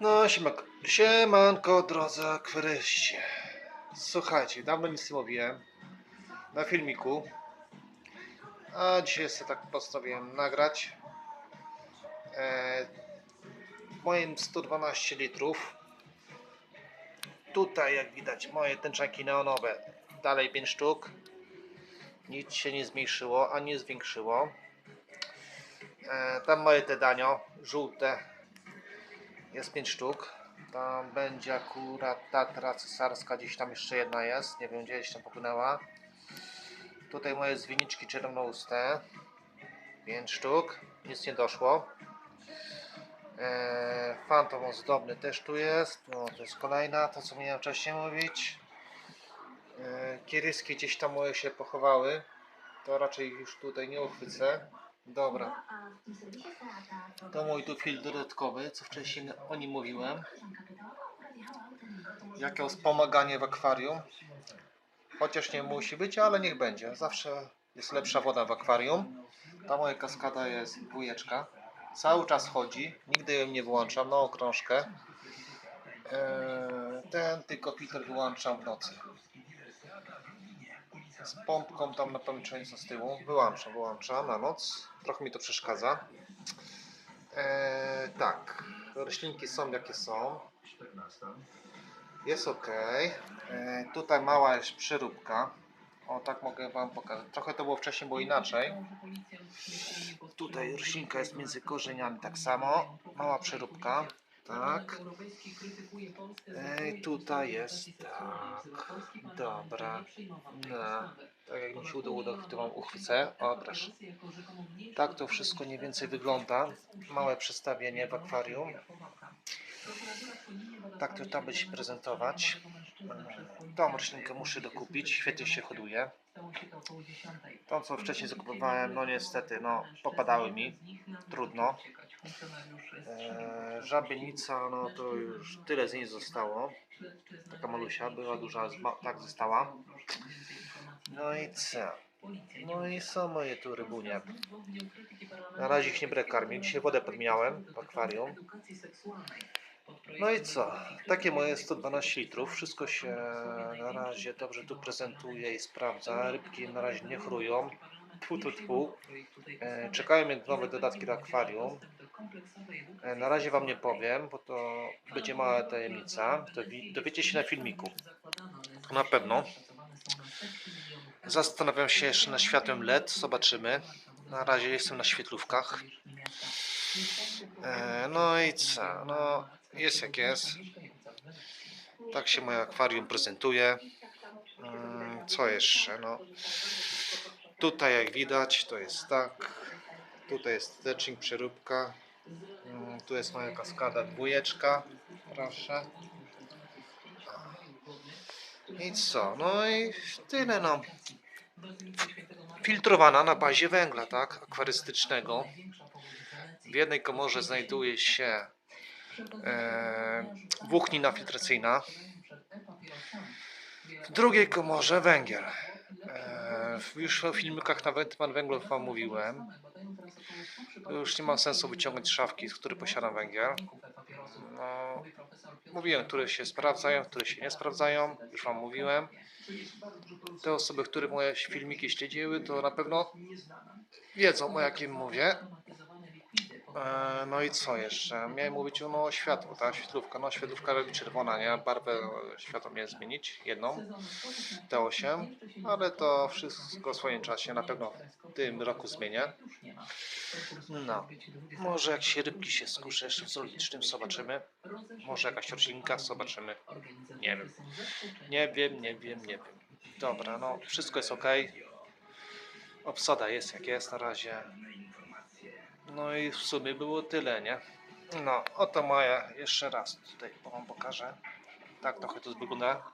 No, siemanko, drodzy akwaryści. Słuchajcie, dawno nic nie mówiłem na filmiku, a dzisiaj sobie tak postanowiłem nagrać. E, moim 112 litrów. Tutaj, jak widać, moje tęczanki neonowe, dalej 5 sztuk. Nic się nie zmniejszyło, ani nie zwiększyło. E, tam moje te danio, żółte, jest 5 sztuk. Tam będzie akurat Tatra cesarska, gdzieś tam jeszcze jedna jest. Nie wiem gdzie gdzieś tam popłynęła. Tutaj moje zwiniczki czerwonouste. 5 sztuk. Nic nie doszło. Fantom ozdobny też tu jest. No, to jest kolejna, to co miałem wcześniej mówić. Eee, Kieryski gdzieś tam moje się pochowały. To raczej już tutaj nie uchwycę. Dobra. To mój tu filtr dodatkowy, co wcześniej o nim mówiłem. Jakie wspomaganie w akwarium. Chociaż nie musi być, ale niech będzie. Zawsze jest lepsza woda w akwarium. Ta moja kaskada jest dwójeczka. Cały czas chodzi. Nigdy ją nie wyłączam na okrążkę. Eee, Ten tylko filtr wyłączam w nocy. Z pompką tam na pomieszczeńcu z tyłu. Wyłączam, wyłączam na noc. Trochę mi to przeszkadza. Eee, tak, roślinki są jakie są. Jest ok. Eee, tutaj mała jest przeróbka. O, tak mogę Wam pokazać. Trochę to było wcześniej, było inaczej. Tutaj roślinka jest między korzeniami tak samo. Mała przeróbka. Tak. Ej, tutaj jest tak. Dobra. No. Tak jak mi się udało, to Wam uchwycę. O, proszę. Tak to wszystko mniej więcej wygląda. Małe przedstawienie w akwarium. Tak to tam będzie się prezentować. Tą roślinkę muszę dokupić. Świetnie się hoduje. To co wcześniej zakupowałem, no niestety, no popadały mi. Trudno. Eee, żabienica, no to już tyle z niej zostało. Taka malusia była duża, tak została. No i co? No i są moje tu rybunie. Na razie ich nie będę karmić. Dzisiaj wodę podmieniałem w akwarium. No i co? Takie moje 112 litrów. Wszystko się na razie dobrze tu prezentuje i sprawdza. Rybki na razie nie chrują. Tfu, tfu, tfu. E, czekają mnie nowe dodatki do akwarium. E, na razie Wam nie powiem, bo to będzie mała tajemnica. Dowiecie się na filmiku. Na pewno. Zastanawiam się jeszcze nad światłem LED. Zobaczymy. Na razie jestem na świetlówkach. E, no i co? No, jest jak jest. Tak się moje akwarium prezentuje. Mm, Co jeszcze? No, tutaj jak widać to jest tak. Tutaj jest stecznik, przeróbka. Mm, Tu jest moja kaskada dwójeczka. Proszę. I co? No i tyle no. Filtrowana na bazie węgla, tak? Akwarystycznego. W jednej komorze znajduje się e, włóknina filtracyjna. W drugiej komorze węgiel. E, już o filmikach na węglu Wam mówiłem. Już nie ma sensu wyciągać szafki, z której posiadam węgiel. No, mówiłem, które się sprawdzają, które się nie sprawdzają. Już Wam mówiłem. Te osoby, które moje filmiki śledziły, to na pewno wiedzą o jakim mówię. E, No i co jeszcze? Miałem mówić o no, światło, ta świetlówka. No świetlówka robi czerwona, nie? Barwę światła miałem zmienić, jedną, T8, ale to wszystko w swoim czasie na pewno w tym roku zmienię. No, może jak się rybki się skuszy jeszcze w zoologicznym, zobaczymy. Może jakaś roślinka, zobaczymy. Nie wiem. Nie wiem, nie wiem, nie wiem. Dobra, no wszystko jest ok. Obsada jest jak jest na razie. No i w sumie było tyle, nie? No, oto moja, jeszcze raz tutaj wam pokażę. Tak trochę to wygląda.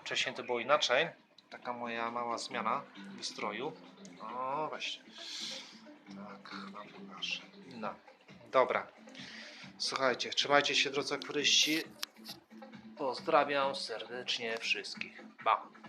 Wcześniej to było inaczej. Taka moja mała zmiana wystroju. O, właśnie. Tak, wam pokażę. No, dobra. Słuchajcie, trzymajcie się drodzy akwaryści. Pozdrawiam serdecznie wszystkich. Pa.